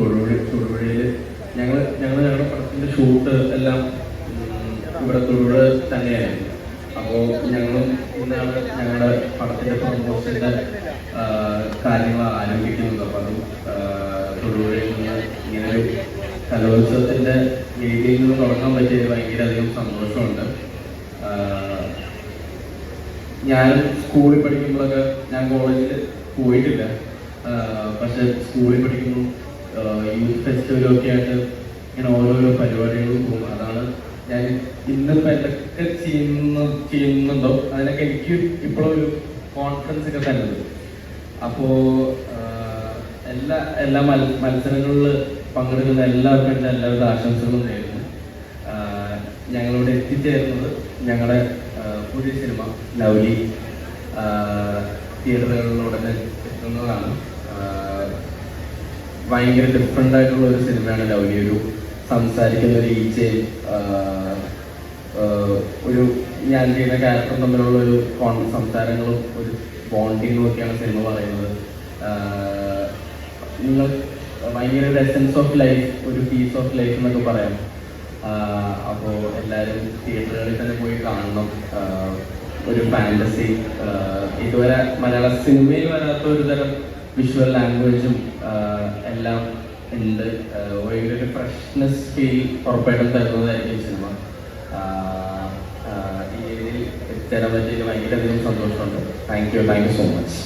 തൊടുപുഴ തൊടുപുഴയിൽ ഞങ്ങൾ ഞങ്ങൾ ഞങ്ങളുടെ പടത്തിന്റെ ഷൂട്ട് എല്ലാം ഇവിടെ തൊടുപുഴ തന്നെയായിരുന്നു അപ്പോൾ ഞങ്ങളും ഇന്നാണ് ഞങ്ങളുടെ പടത്തിന്റെ പ്രൊമോഷന്റെ കാര്യങ്ങൾ ആരംഭിക്കുന്നത് അപ്പം അതും നിന്ന് ഇങ്ങനൊരു കലോത്സവത്തിന്റെ വേദിയിൽ നിന്ന് തുടങ്ങാൻ പറ്റിയത് ഭയങ്കര അധികം സന്തോഷമുണ്ട് ഞാൻ സ്കൂളിൽ പഠിക്കുമ്പോഴൊക്കെ ഞാൻ കോളേജിൽ പോയിട്ടില്ല. പക്ഷെ സ്കൂളിൽ പഠിക്കുമ്പോൾ യൂത്ത് ഫെസ്റ്റിവലും ഒക്കെ ആയിട്ട് ഇങ്ങനെ ഓരോരോ പരിപാടികളും പോകും. അതാണ് ഞാൻ ഇന്നിപ്പോൾ എന്തൊക്കെ ചെയ്യുന്ന ചെയ്യുന്നുണ്ടോ? അതിനൊക്കെ എനിക്ക് ഇപ്പോഴൊരു കോൺഫിഡൻസ് ഒക്കെ തരുന്നത്. അപ്പോ എല്ലാ എല്ലാ മത് മത്സരങ്ങളിൽ പങ്കെടുക്കുന്ന എല്ലാവർക്കും എന്റെ എല്ലാവരുടെ ആശംസകളും നേരുന്നു. ഞങ്ങളിവിടെ എത്തിച്ചേരുന്നത് ഞങ്ങളുടെ പുതിയ സിനിമ ലവ്ലി തിയേറ്ററുകളിലൂടെ എത്തുന്നതാണ്. ഭയങ്കര ഡിഫറെന്റ് ആയിട്ടുള്ള ഒരു സിനിമയാണ് ലൗലി. ഒരു സംസാരിക്കുന്ന ഒരു ആഹ് ആഹ് ഒരു ഞാൻ ചെയ്യുന്ന ക്യാരക്ടർ തമ്മിലുള്ള ഒരു സംസാരങ്ങളും ഒരു ബോണ്ടിങ്ങും ഒക്കെയാണ് സിനിമ പറയുന്നത്. നിങ്ങൾ ഭയങ്കര ഒരു എസെൻസ് ഓഫ് ലൈഫ് ഒരു പീസ് ഓഫ് ലൈഫ് എന്നൊക്കെ പറയാം. അപ്പോൾ എല്ലാവരും തിയേറ്ററുകളിൽ തന്നെ പോയി കാണണം. ഒരു ഫാന്റസി ഇതുവരെ മലയാള സിനിമയിൽ വരാത്ത ഒരു തരം വിഷ്വൽ ലാംഗ്വേജും എല്ലാം ഉണ്ട്. ഒരു ഫ്രഷ്നെസ് ഫീൽ ഉറപ്പായിട്ടും തരുന്നതായിരിക്കും സിനിമ ഈ രീതിയിൽ എത്തിച്ചേരാൻ പറ്റിയതിൽ ഭയങ്കര അധികം സന്തോഷമുണ്ട്. Thank you thank you so much